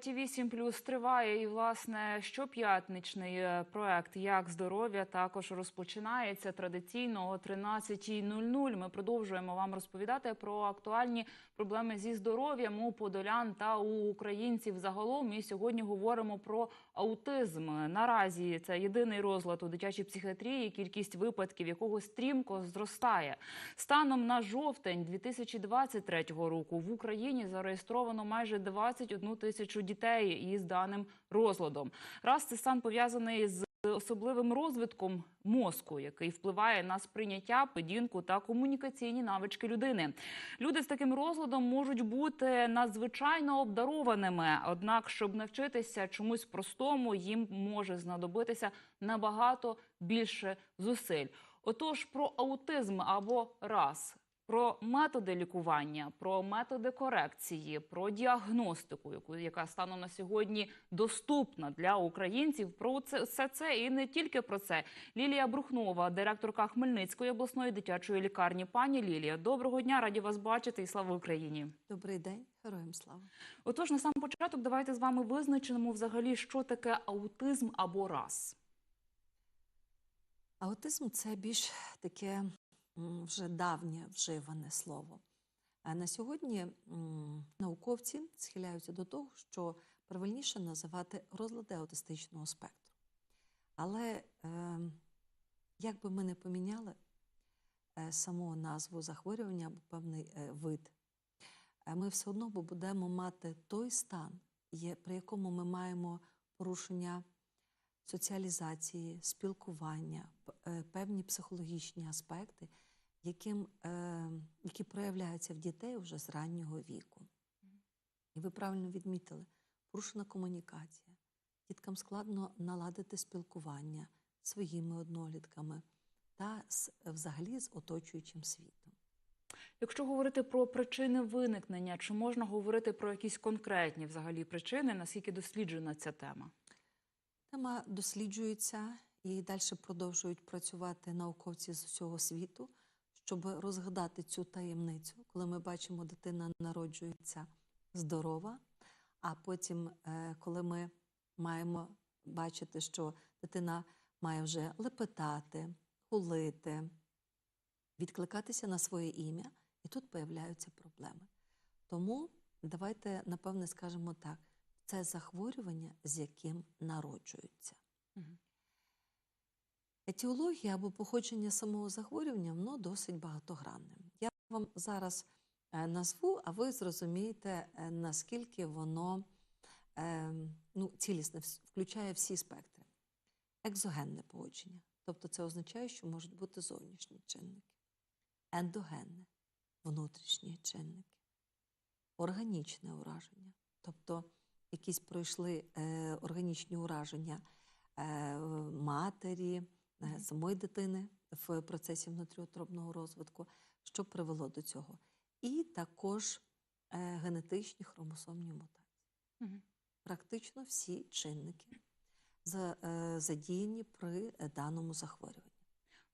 Ті 8 плюс триває і власне щоп'ятничний е, проект Як здоров'я також розпочинається традиційно о 13.00. Ми продовжуємо вам розповідати про актуальні проблеми зі здоров'ям у подолян та у українців загалом. І сьогодні говоримо про аутизм. Наразі це єдиний розлад у дитячій психіатрії. Кількість випадків якого стрімко зростає. Станом на жовтень 2023 року в Україні зареєстровано майже 21 тисячу дітей із даним розладом. Раз це стан пов'язаний з особливим розвитком мозку, який впливає на сприйняття, поведінку та комунікаційні навички людини. Люди з таким розладом можуть бути надзвичайно обдарованими. Однак, щоб навчитися чомусь простому, їм може знадобитися набагато більше зусиль. Отож, про аутизм або раз. Про методи лікування, про методи корекції, про діагностику, яку яка станом на сьогодні доступна для українців. Про це все це і не тільки про це. Лілія Брухнова, директорка Хмельницької обласної дитячої лікарні. Пані Лілія, доброго дня, раді вас бачити і слава Україні. Добрий день, героям слава. Отож, на сам початок, давайте з вами визначимо взагалі, що таке аутизм або раз. Аутизм це більш таке вже давнє вживане слово. А на сьогодні науковці схиляються до того, що правильніше називати розлади аутистичного спектру. Але е, як би ми не поміняли е, саму назву захворювання або певний е, вид, ми все одно будемо мати той стан, при якому ми маємо порушення соціалізації, спілкування, певні психологічні аспекти, яким, е, які проявляються в дітей вже з раннього віку. І ви правильно відмітили, порушена комунікація. Діткам складно наладити спілкування з своїми однолітками та з, взагалі з оточуючим світом. Якщо говорити про причини виникнення, чи можна говорити про якісь конкретні взагалі причини, наскільки досліджена ця тема? Тема досліджується і далі продовжують працювати науковці з усього світу, щоб розгадати цю таємницю, коли ми бачимо, дитина народжується здорова, а потім, е, коли ми маємо бачити, що дитина має вже лепетати, гулити, відкликатися на своє ім'я, і тут появляються проблеми. Тому давайте, напевне, скажемо так: це захворювання, з яким народжуються. Етіологія або походження самого захворювання воно досить багатогранне. Я вам зараз е, назву, а ви зрозумієте, е, наскільки воно е, ну, цілісне, включає всі спектри. Екзогенне походження, тобто це означає, що можуть бути зовнішні чинники, ендогенне внутрішні чинники, органічне ураження, тобто якісь пройшли органічні ураження е, матері. Самої дитини в процесі внутріутробного розвитку, що привело до цього. І також е, генетичні хромосомні мутації. Практично всі чинники е, задіяні при е, даному захворюванні.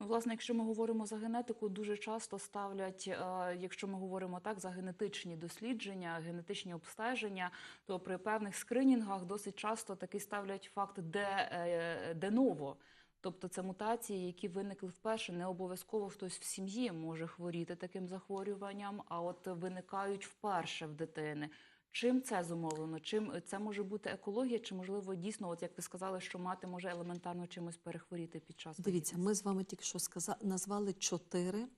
Ну, власне, якщо ми говоримо за генетику, дуже часто ставлять, е, якщо ми говоримо так, за генетичні дослідження, генетичні обстеження, то при певних скринінгах досить часто таки ставлять факт де, е, де ново. Тобто це мутації, які виникли вперше. Не обов'язково хтось в сім'ї може хворіти таким захворюванням, а от виникають вперше в дитини. Чим це зумовлено? Чим це може бути екологія? Чи можливо дійсно, от як ви сказали, що мати може елементарно чимось перехворіти під час Дивіться, ми з вами тільки що сказа... назвали чотири е,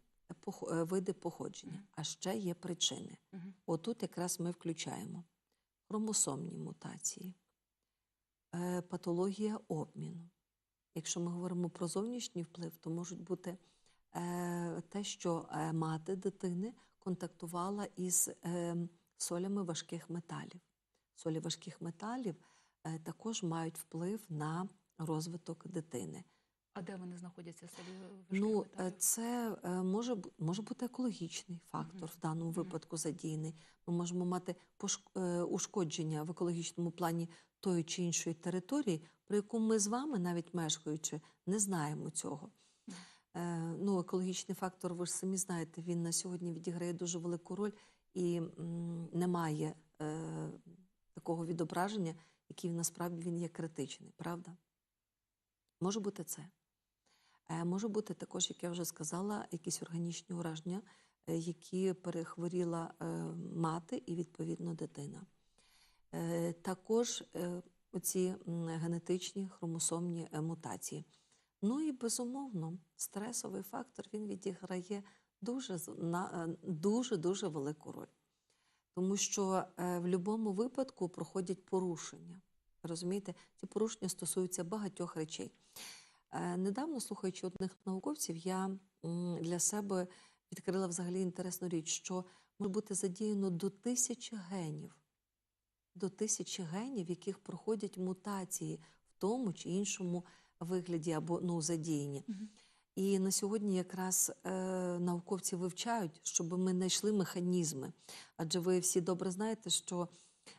види походження, а ще є причини. Отут якраз ми включаємо хромосомні мутації, е, патологія обміну. Якщо ми говоримо про зовнішній вплив, то можуть бути е, те, що е, мати дитини контактувала із е, солями важких металів. Солі важких металів також мають вплив на розвиток дитини. А де вони знаходяться солі Ну, металів? це може, може бути екологічний фактор Мгм. в даному Мгм. випадку задіяний. Ми можемо мати пош- е, ушкодження в екологічному плані тої чи іншої території, про яку ми з вами, навіть мешкаючи, не знаємо цього. Е, Ну, екологічний фактор, ви ж самі знаєте, він на сьогодні відіграє дуже велику роль і немає е, такого відображення, який насправді він є критичний, правда? Може бути це. Е, Може бути також, як я вже сказала, якісь органічні ураження, е, які перехворіла е, мати і, відповідно, дитина. Е, Також е, оці генетичні хромосомні е, мутації. Ну і безумовно, стресовий фактор він відіграє дуже дуже велику роль. Тому що в будь-якому випадку проходять порушення. Розумієте, ці порушення стосуються багатьох речей. Недавно, слухаючи одних науковців, я для себе відкрила взагалі інтересну річ, що може бути задіяно до тисячі генів, до тисячі генів, яких проходять мутації в тому чи іншому вигляді або ну, задіяні. Мгм. І на сьогодні якраз е, науковці вивчають, щоб ми знайшли механізми. Адже ви всі добре знаєте, що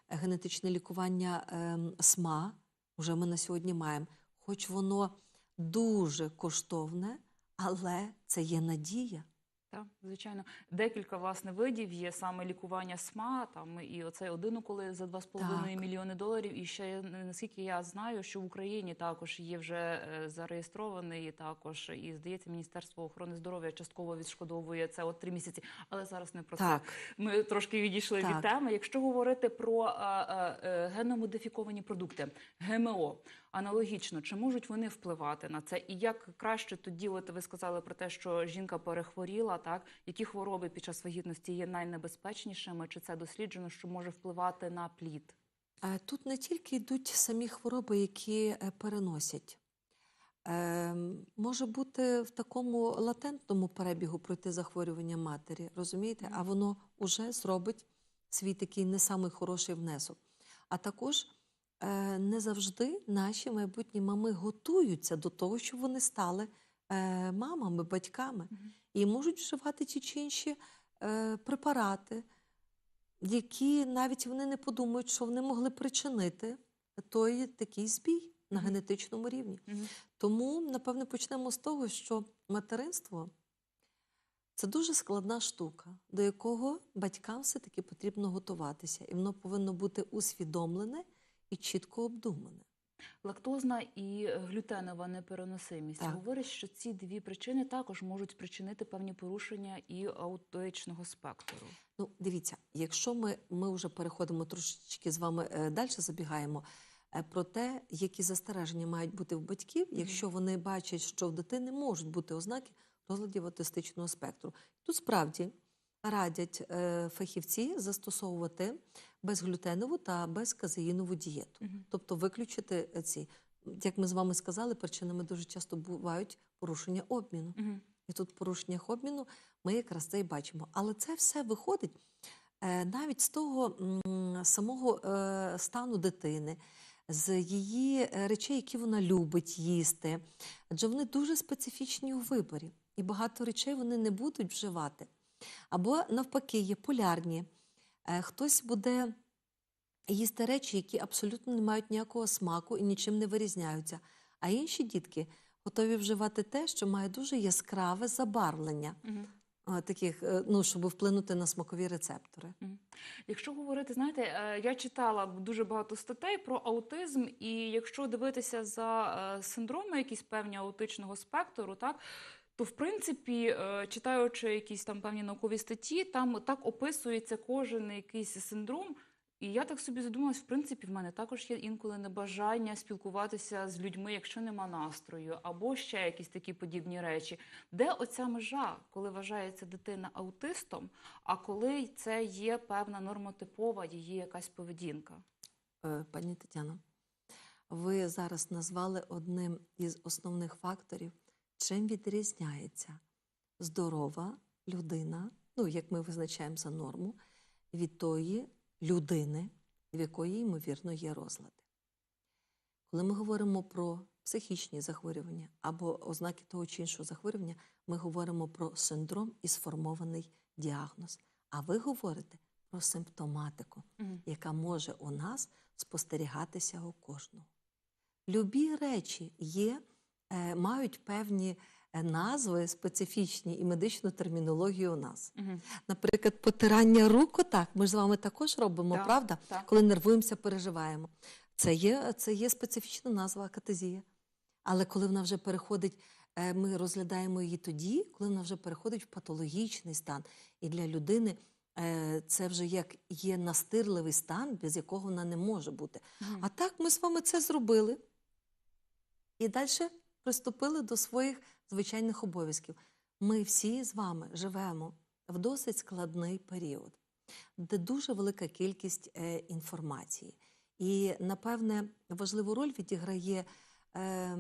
генетичне лікування ем, СМА вже ми на сьогодні маємо, хоч воно дуже коштовне, але це є надія. Так, звичайно, декілька власне видів є саме лікування СМА, там і оцей один уколи за 2,5 Так. мільйони доларів. І ще наскільки я знаю, що в Україні також є вже е, зареєстрований також, і здається, Міністерство охорони здоров'я частково відшкодовує це от три місяці. Але зараз не про це. Так, Ми трошки відійшли Так. від теми. Якщо говорити про а, а, е, генномодифіковані продукти, ГМО, аналогічно, чи можуть вони впливати на це? І як краще тоді, от ви сказали про те, що жінка перехворіла, так які хвороби під час вагітності є найнебезпечнішими? Чи це досліджено, що може впливати на плід? Е, Тут не тільки йдуть самі хвороби, які е, переносять. Е, Може бути в такому латентному перебігу пройти захворювання матері, розумієте? А воно вже зробить свій такий не самий хороший внесок. А також не завжди наші майбутні мами готуються до того, щоб вони стали мамами, батьками. І можуть вживати ті чи інші е, препарати, які навіть вони не подумають, що вони могли причинити той такий збій на генетичному рівні. Тому, напевне, почнемо з того, що материнство це дуже складна штука, до якого батькам все-таки потрібно готуватися, і воно повинно бути усвідомлене і чітко обдумане. Лактозна і глютенова непереносимість. Так. Говорять, що ці дві причини також можуть спричинити певні порушення і аутичного спектру. Ну, дивіться, якщо ми, ми вже переходимо трошечки з вами е, далі забігаємо е, про те, які застереження мають бути в батьків, якщо вони бачать, що в дитини можуть бути ознаки розладів аутистичного спектру. Тут справді радять е, фахівці застосовувати безглютенову та безказеїнову дієту. Мгм. Тобто виключити ці, як ми з вами сказали, причинами дуже часто бувають порушення обміну. Мгм. І тут в порушеннях обміну ми якраз це і бачимо. Але це все виходить е, навіть з того м, самого е, стану дитини, з її речей, які вона любить їсти. Адже вони дуже специфічні у виборі. І багато речей вони не будуть вживати. Або навпаки, є полярні. Е, Хтось буде їсти речі, які абсолютно не мають ніякого смаку і нічим не вирізняються. А інші дітки готові вживати те, що має дуже яскраве забарвлення, а, таких, е, ну, щоб вплинути на смакові рецептори. Якщо говорити, знаєте, я читала дуже багато статей про аутизм, і якщо дивитися за синдроми, якісь певні аутичного спектру, так. То, в принципі, е, читаючи якісь там певні наукові статті, там так описується кожен якийсь синдром. І я так собі задумалась, в принципі, в мене також є інколи небажання спілкуватися з людьми, якщо нема настрою, або ще якісь такі подібні речі. Де оця межа, коли вважається дитина аутистом, а коли це є певна нормотипова її якась поведінка? Е, Пані Тетяно, ви зараз назвали одним із основних факторів, чим відрізняється здорова людина, ну, як ми визначаємо за норму, від тої людини, в якої, ймовірно, є розлади. Коли ми говоримо про психічні захворювання або ознаки того чи іншого захворювання, ми говоримо про синдром і сформований діагноз. А ви говорите про симптоматику яка може у нас спостерігатися у кожного. Любі речі є, мають певні е, назви специфічні і медичну термінологію у нас. Мгм. Наприклад, потирання рук, так, ми ж з вами також робимо, Так, правда? так. Коли нервуємося, переживаємо. Це є, це є специфічна назва акатезія. Але коли вона вже переходить, е, ми розглядаємо її тоді, коли вона вже переходить в патологічний стан. І для людини е, це вже як є настирливий стан, без якого вона не може бути. Мгм. А так ми з вами це зробили і далі приступили до своїх звичайних обов'язків. Ми всі з вами живемо в досить складний період, де дуже велика кількість е, інформації. І, напевне, важливу роль відіграє е,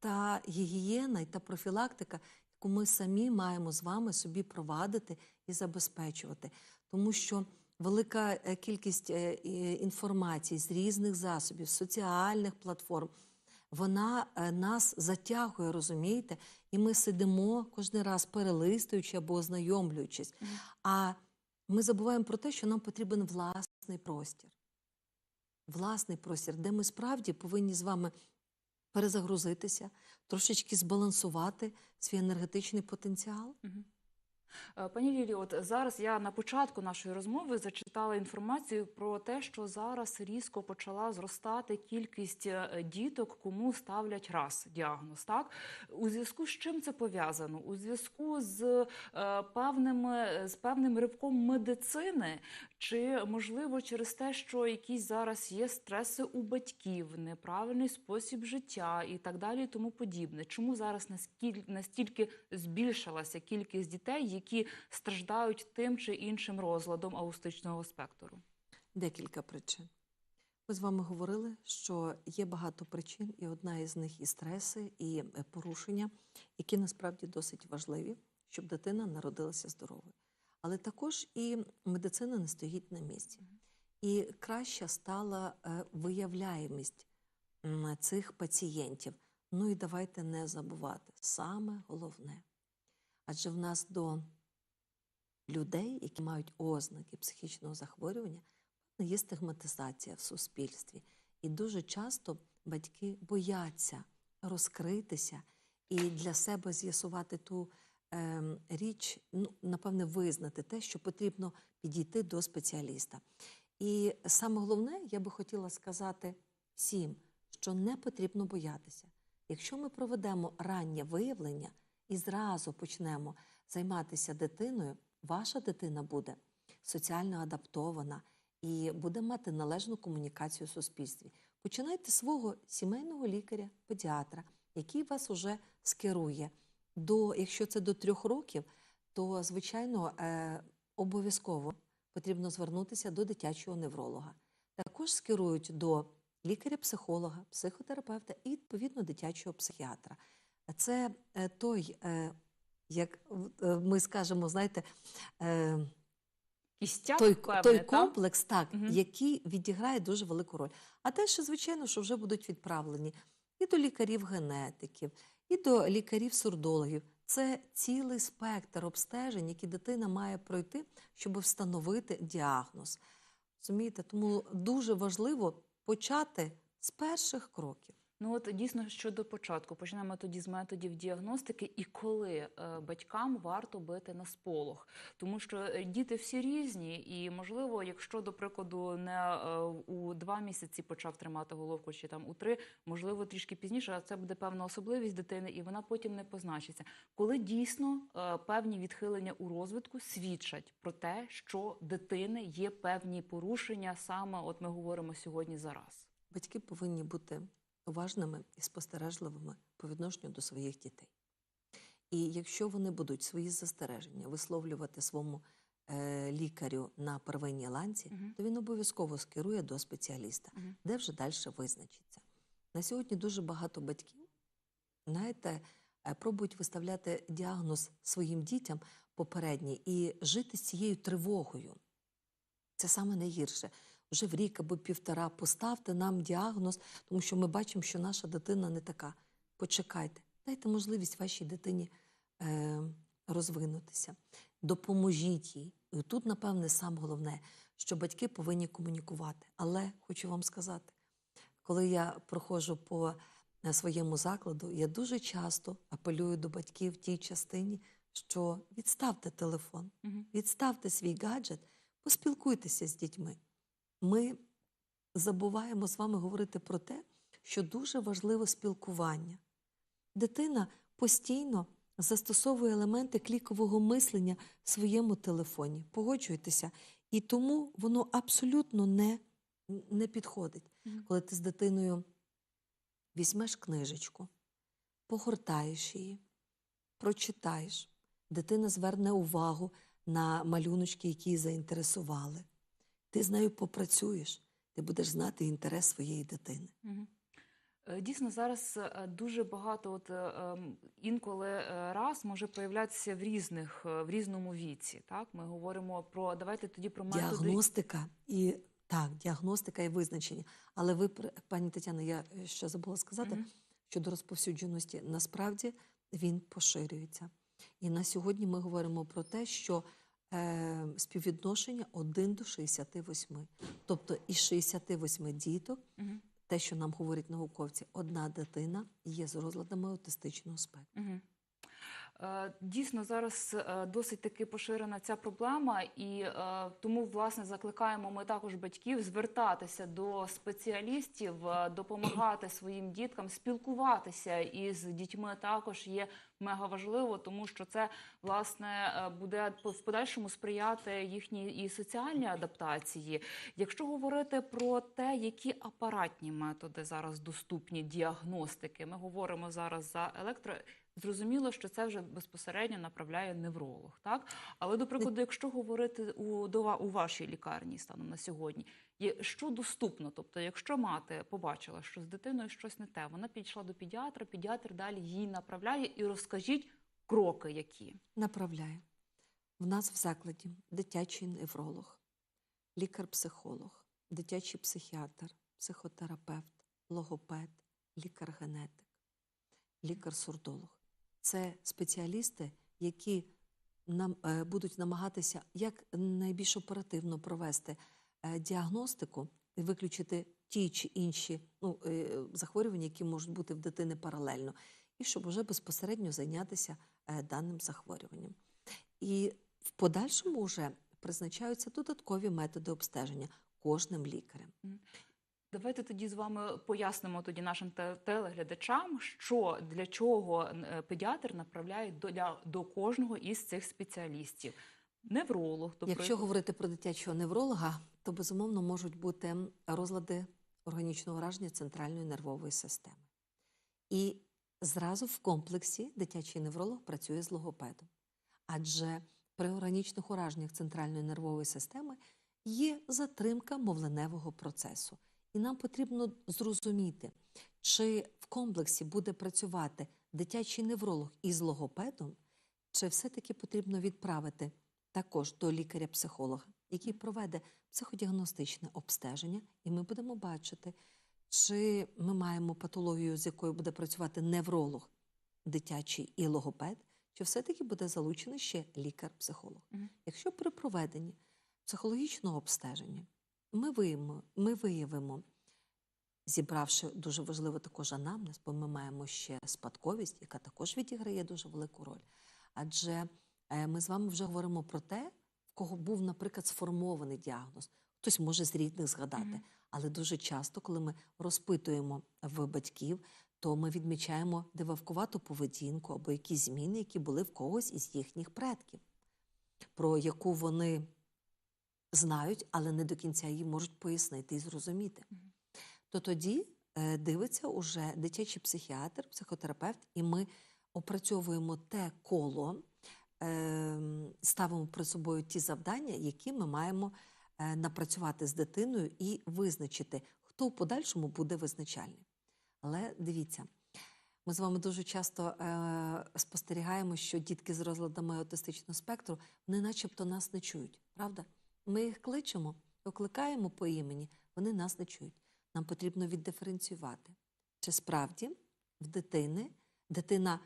та гігієна і та профілактика, яку ми самі маємо з вами собі провадити і забезпечувати. Тому що велика е, кількість е, інформації з різних засобів, соціальних платформ, вона е, нас затягує, розумієте? І ми сидимо кожен раз перелистуючи або ознайомлюючись. А ми забуваємо про те, що нам потрібен власний простір. Власний простір, де ми справді повинні з вами перезагрузитися, трошечки збалансувати свій енергетичний потенціал. Е, Пані Лілі, от зараз я на початку нашої розмови зачитала інформацію про те, що зараз різко почала зростати кількість е, діток, кому ставлять раз діагноз. Так у зв'язку з чим це пов'язано? У зв'язку з е, певними з певним ривком медицини, чи можливо через те, що якісь зараз є стреси у батьків, неправильний спосіб життя і так далі, і тому подібне. Чому зараз настільки збільшилася кількість дітей, які страждають тим чи іншим розладом аутистичного спектру? Декілька причин. Ми з вами говорили, що є багато причин, і одна із них і стреси, і е, порушення, які насправді досить важливі, щоб дитина народилася здоровою. Але також і медицина не стоїть на місці. І краща стала е, виявляємість цих пацієнтів. Ну і давайте не забувати саме головне. Адже в нас до людей, які мають ознаки психічного захворювання, є стигматизація в суспільстві. І дуже часто батьки бояться розкритися і для себе з'ясувати ту ем, річ, ну, напевне, визнати те, що потрібно підійти до спеціаліста. І саме головне, я би хотіла сказати всім, що не потрібно боятися. Якщо ми проведемо раннє виявлення і зразу почнемо займатися дитиною, ваша дитина буде соціально адаптована і буде мати належну комунікацію в суспільстві. Починайте свого сімейного лікаря, педіатра, який вас уже скерує. До, якщо це до трьох років, то звичайно е, обов'язково потрібно звернутися до дитячого невролога. Також скерують до лікаря-психолога, психотерапевта і відповідно дитячого психіатра. Це е, той, е, як е, ми скажемо, знаєте, Кістяк той, певний, той комплекс, так, Мгм. який відіграє дуже велику роль. А те, що, звичайно, що вже будуть відправлені і до лікарів-генетиків, і до лікарів-сурдологів. Це цілий спектр обстежень, які дитина має пройти, щоб встановити діагноз. Розумієте? Тому дуже важливо почати з перших кроків. Ну от дійсно щодо початку, почнемо тоді з методів діагностики і коли е, батькам варто бити на сполох, тому що е, діти всі різні, і можливо, якщо до прикладу не е, у два місяці почав тримати головку, чи там у три, можливо, трішки пізніше, а це буде певна особливість дитини, і вона потім не позначиться. Коли дійсно е, певні відхилення у розвитку свідчать про те, що дитини є певні порушення, саме от ми говоримо сьогодні зараз. Батьки повинні бути уважними і спостережливими по відношенню до своїх дітей. І якщо вони будуть свої застереження висловлювати своєму е, лікарю на первинній ланці, Мгм. то він обов'язково скерує до спеціаліста, Мгм. де вже далі визначиться. На сьогодні дуже багато батьків, знаєте, е, пробують виставляти діагноз своїм дітям попередній і жити з цією тривогою. Це саме найгірше. Вже в рік або півтора поставте нам діагноз, тому що ми бачимо, що наша дитина не така. Почекайте, дайте можливість вашій дитині е, розвинутися, допоможіть їй. І тут, напевне, саме головне, що батьки повинні комунікувати. Але хочу вам сказати, коли я проходжу по своєму закладу я дуже часто апелюю до батьків в тій частині, що відставте телефон, відставте свій гаджет, поспілкуйтеся з дітьми. Ми забуваємо з вами говорити про те, що дуже важливе спілкування. Дитина постійно застосовує елементи клікового мислення в своєму телефоні. Погоджуєтеся, і тому воно абсолютно не, не підходить. Коли ти з дитиною візьмеш книжечку, погортаєш її, прочитаєш, дитина зверне увагу на малюночки, які її заінтересували. Ти з нею попрацюєш, ти будеш знати інтерес своєї дитини. Е, Дійсно, зараз е, дуже багато от, е, ем, інколи раз може появлятися в різних в різному віці. Так, ми говоримо про давайте тоді про методи. Діагностика і так, діагностика і визначення. Але ви, пані Тетяна, я ще забула сказати Мгм. щодо розповсюдженості. Насправді він поширюється. І на сьогодні ми говоримо про те, що співвідношення 1 до 68. Тобто із 68 діток, угу. те, що нам говорять науковці, одна дитина є з розладами аутистичного спектру. Мгм. Е, Дійсно, зараз е, досить таки поширена ця проблема, і е, тому власне закликаємо ми також батьків звертатися до спеціалістів, допомагати своїм діткам, спілкуватися із дітьми також є мега важливо, тому що це власне буде в подальшому сприяти їхній і соціальній адаптації. Якщо говорити про те, які апаратні методи зараз доступні діагностики, ми говоримо зараз за електро. Зрозуміло, що це вже безпосередньо направляє невролог, так? Але до прикладу, якщо говорити у, до, у вашій лікарні станом на сьогодні, є що доступно? Тобто, якщо мати побачила, що з дитиною щось не те, вона підійшла до педіатра, педіатр далі її направляє і розкажіть кроки, які. Направляє. В нас в закладі дитячий невролог, лікар-психолог, дитячий психіатр, психотерапевт, логопед, лікар-генетик, лікар-сурдолог. Це спеціалісти, які нам е, будуть намагатися як найбільш оперативно провести е, діагностику і виключити ті чи інші ну, е, захворювання, які можуть бути в дитини паралельно, і щоб вже безпосередньо зайнятися даним захворюванням. І в подальшому вже призначаються додаткові методи обстеження кожним лікарем. Давайте тоді з вами пояснимо тоді нашим телеглядачам, що для чого е, педіатр направляє до, для- до кожного із цих спеціалістів. Невролог, тобто Якщо говорити про дитячого невролога, то безумовно можуть бути розлади органічного враження центральної нервової системи. І зразу в комплексі дитячий невролог працює з логопедом. Адже при органічних ураженнях центральної нервової системи є затримка мовленевого процесу. І нам потрібно зрозуміти, чи в комплексі буде працювати дитячий невролог із логопедом, чи все-таки потрібно відправити також до лікаря-психолога, який проведе психодіагностичне обстеження, і ми будемо бачити, чи ми маємо патологію, з якою буде працювати невролог дитячий і логопед, чи все-таки буде залучений ще лікар-психолог. Якщо при проведенні психологічного обстеження ми виявимо, ми виявимо, зібравши дуже важливо також анамнез, бо ми маємо ще спадковість, яка також відіграє дуже велику роль. Адже е, ми з вами вже говоримо про те, в кого був, наприклад, сформований діагноз. Хтось може з рідних згадати. Мгм. Але дуже часто, коли ми розпитуємо в батьків, то ми відмічаємо дивавкувату поведінку або якісь зміни, які були в когось із їхніх предків, про яку вони знають, але не до кінця її можуть пояснити і зрозуміти. То тоді е, дивиться уже дитячий психіатр, психотерапевт, і ми опрацьовуємо те коло, е, ставимо перед собою ті завдання, які ми маємо е, напрацювати з дитиною і визначити, хто в подальшому буде визначальним. Але дивіться, ми з вами дуже часто е, спостерігаємо, що дітки з розладами аутистичного спектру вони начебто нас не чують, правда? Ми їх кличемо, викликаємо по імені, вони нас не чують. Нам потрібно віддиференціювати. Чи справді в дитини дитина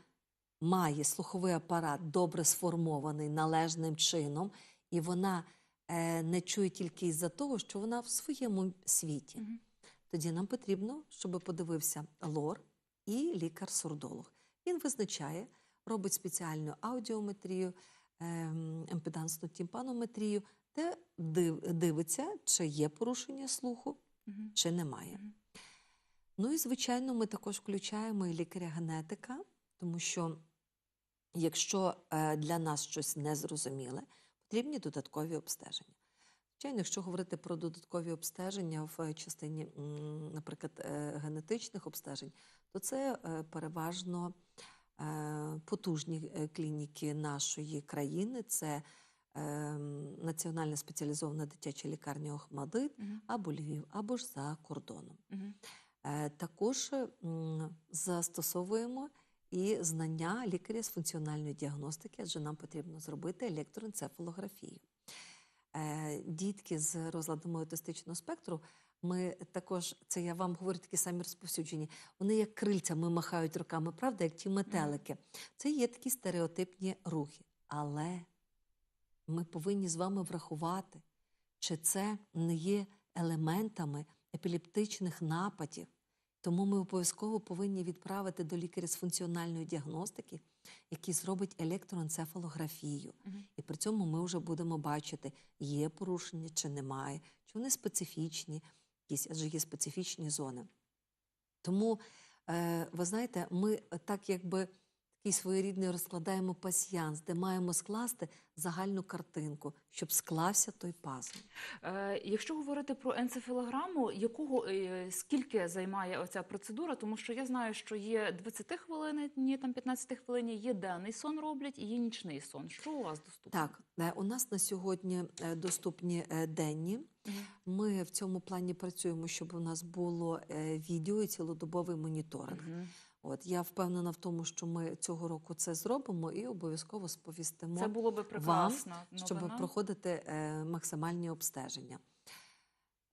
має слуховий апарат добре сформований належним чином, і вона е, не чує тільки із-за того, що вона в своєму світі. Тоді нам потрібно, щоб подивився лор, і лікар-сурдолог. Він визначає, робить спеціальну аудіометрію, ем, емпедансну тімпанометрію, див- дивиться, чи є порушення слуху, чи немає. Ну і звичайно, ми також включаємо і лікаря-генетика, тому що якщо е, для нас щось незрозуміле, потрібні додаткові обстеження. Звичайно, якщо говорити про додаткові обстеження в частині, наприклад, е, генетичних обстежень, то це е, переважно потужні клініки нашої країни. Це Національна спеціалізована дитяча лікарня Охмадит Мгм. або Львів, або ж за кордоном. Мгм. Е, Також застосовуємо і знання лікаря з функціональної діагностики, адже нам потрібно зробити електроенцефалографію. Е, Дітки з розладами аутистичного спектру. Ми також, це я вам говорю такі самі розповсюджені. Вони як крильцями махають руками, правда, як ті метелики. Це є такі стереотипні рухи. Але ми повинні з вами врахувати, чи це не є елементами епілептичних нападів. Тому ми обов'язково повинні відправити до лікаря з функціональної діагностики, який зробить електроенцефалографію. Мгм. І при цьому ми вже будемо бачити, є порушення чи немає, чи вони специфічні, якісь, адже є специфічні зони. Тому, е, ви знаєте, ми так якби такий своєрідний розкладаємо пасіянс, де маємо скласти загальну картинку, щоб склався той пазл. Е, Якщо говорити про енцефалограму, якого е, скільки займає оця процедура? Тому що я знаю, що є 20 хвилин, ні там 15 хвилин, є денний сон роблять і є нічний сон. Що у вас доступно? Так, е, у нас на сьогодні доступні денні. Ми в цьому плані працюємо, щоб у нас було відео і цілодобовий моніторинг. От я впевнена в тому, що ми цього року це зробимо і обов'язково сповістимо, Це було би прекрасно. щоб проходити е, максимальні обстеження.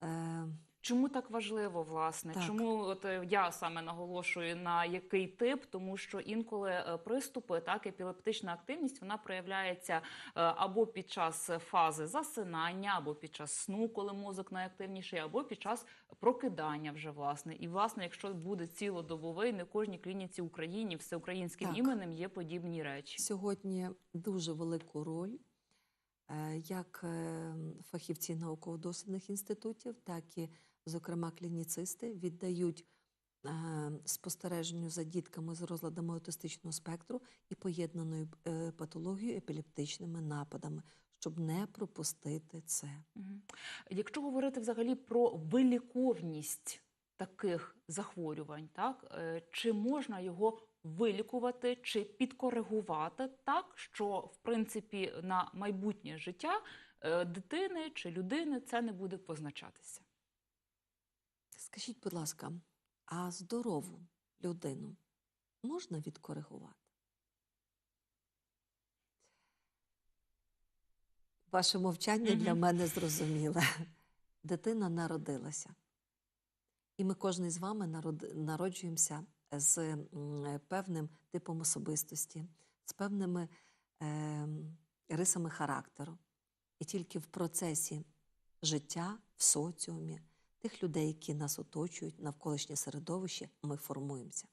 Е, Чому так важливо, власне? Так. Чому от е, я саме наголошую на який тип? Тому що інколи е, приступи, так епілептична активність, вона проявляється е, або під час фази засинання, або під час сну, коли мозок найактивніший, або під час прокидання вже власне. І власне, якщо буде цілодобовий, не кожній клініці в Україні всеукраїнським Так. іменем є подібні речі. Сьогодні дуже велику роль як е, фахівці науково-дослідних інститутів, так і, зокрема, клініцисти віддають е, спостереженню за дітками з розладами аутистичного спектру і поєднаною е, патологією епілептичними нападами, щоб не пропустити це. Якщо говорити взагалі про виліковність таких захворювань, так е, чи можна його вилікувати чи підкоригувати так, що в принципі на майбутнє життя дитини чи людини це не буде позначатися? Скажіть, будь ласка, а здорову людину можна відкоригувати? Ваше мовчання для мене зрозуміле. Дитина народилася. І ми кожен з вами народ- народжуємося з певним типом особистості, з певними ем, рисами характеру. І тільки в процесі життя в соціумі, тих людей, які нас оточують, навколишнє середовище, ми формуємося.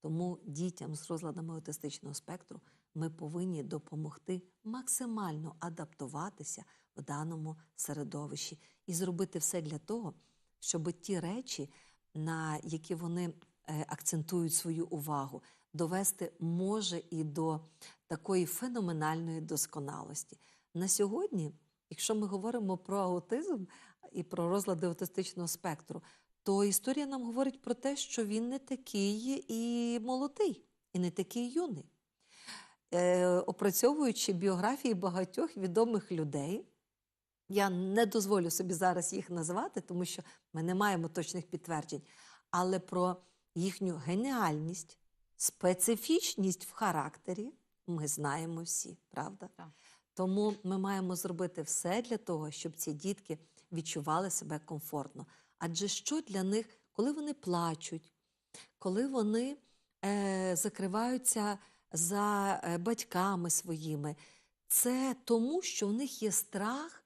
Тому дітям з розладами аутистичного спектру ми повинні допомогти максимально адаптуватися в даному середовищі і зробити все для того, щоб ті речі, на які вони е, акцентують свою увагу, довести може і до такої феноменальної досконалості. На сьогодні, якщо ми говоримо про аутизм і про розлади аутистичного спектру, то історія нам говорить про те, що він не такий і молодий, і не такий юний. Е, опрацьовуючи біографії багатьох відомих людей, я не дозволю собі зараз їх назвати, тому що ми не маємо точних підтверджень, але про їхню геніальність, специфічність в характері ми знаємо всі, правда? Так. Тому ми маємо зробити все для того, щоб ці дітки відчували себе комфортно. Адже що для них, коли вони плачуть, коли вони е, закриваються за е, батьками своїми, це тому, що в них є страх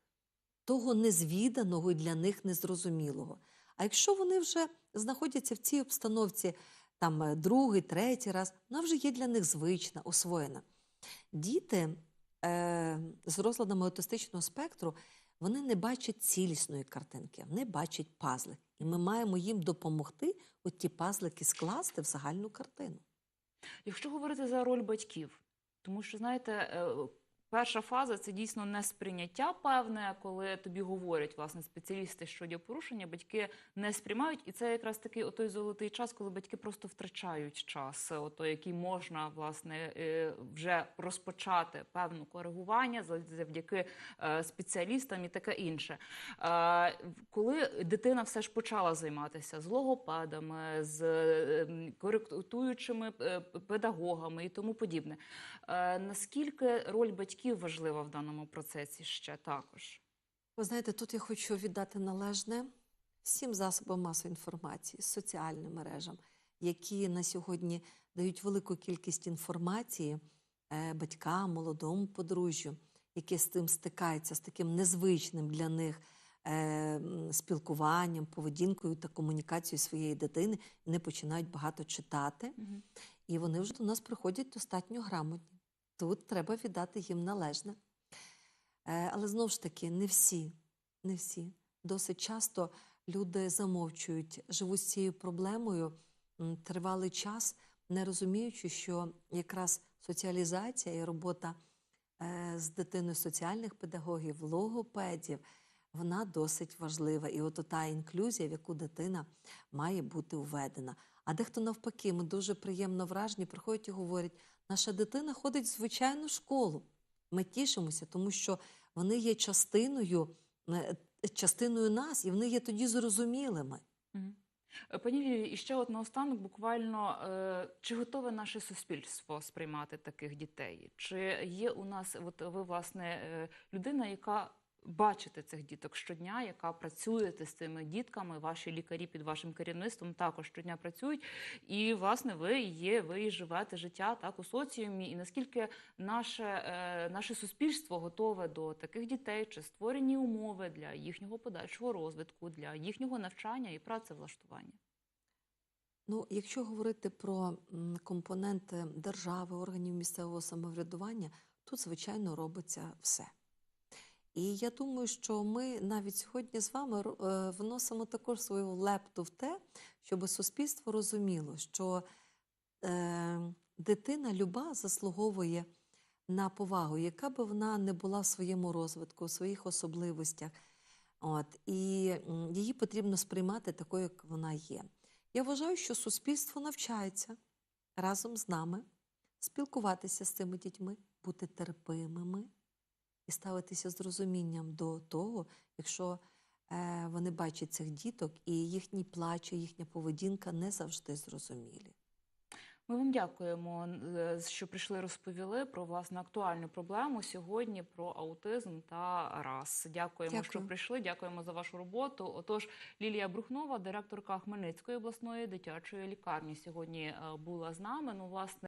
того незвіданого і для них незрозумілого. А якщо вони вже знаходяться в цій обстановці там е, другий, третій раз, вона вже є для них звична, освоєна. Діти з розладами аутистичного спектру вони не бачать цілісної картинки, вони бачать пазли. І ми маємо їм допомогти от ті пазлики скласти в загальну картину. Якщо говорити за роль батьків, тому що знаєте, е, перша фаза це дійсно не сприйняття певне, коли тобі говорять власне спеціалісти, що є порушення, батьки не сприймають, і це якраз такий отой золотий час, коли батьки просто втрачають час, отой, який можна власне е, вже розпочати певне коригування за- завдяки е, спеціалістам і таке інше. Е, Коли дитина все ж почала займатися з логопедами, з коректуючими педагогами і тому подібне, наскільки роль батьків важлива в даному процесі ще також? Ви знаєте, тут я хочу віддати належне всім засобам масової інформації, соціальним мережам, які на сьогодні дають велику кількість інформації е, батькам, молодому подружжю, які з тим стикаються, з таким незвичним для них е, спілкуванням, поведінкою та комунікацією своєї дитини. Вони починають багато читати, і вони вже до нас приходять достатньо грамотні. Тут треба віддати їм належне. Е, Але знову ж таки, не всі, не всі. Досить часто люди замовчують, живуть з цією проблемою тривалий час, не розуміючи, що якраз соціалізація і робота е, з дитиною соціальних педагогів, логопедів, вона досить важлива. І от та інклюзія, в яку дитина має бути введена. А дехто навпаки, ми дуже приємно вражені, приходять і говорять, наша дитина ходить в звичайну школу. Ми тішимося, тому що вони є частиною, е, частиною нас, і вони є тоді зрозумілими. Е, Пані Лілі, і ще от наостанок, буквально, е, чи готове наше суспільство сприймати таких дітей? Чи є у нас, от ви, власне, людина, яка бачите цих діток щодня, яка працюєте з цими дітками, ваші лікарі під вашим керівництвом також щодня працюють, і, власне, ви є, ви живете життя так у соціумі, і наскільки наше, е, наше суспільство готове до таких дітей, чи створені умови для їхнього подальшого розвитку, для їхнього навчання і працевлаштування? Ну, якщо говорити про компоненти держави, органів місцевого самоврядування, тут, звичайно, робиться все. І я думаю, що ми навіть сьогодні з вами е, вносимо також свою лепту в те, щоб суспільство розуміло, що е, дитина люба заслуговує на повагу, яка би вона не була в своєму розвитку, в своїх особливостях. От, і її потрібно сприймати такою, як вона є. Я вважаю, що суспільство навчається разом з нами спілкуватися з цими дітьми, бути терпимими і ставитися з розумінням до того, якщо е, вони бачать цих діток, і їхній плач, їхня поведінка не завжди зрозумілі. Ми вам дякуємо, е, що прийшли, розповіли про власне актуальну проблему сьогодні про аутизм та РАС. Дякуємо, що прийшли. Дякуємо за вашу роботу. Отож, Лілія Брухнова, директорка Хмельницької обласної дитячої лікарні, сьогодні е, була з нами. Ну, власне.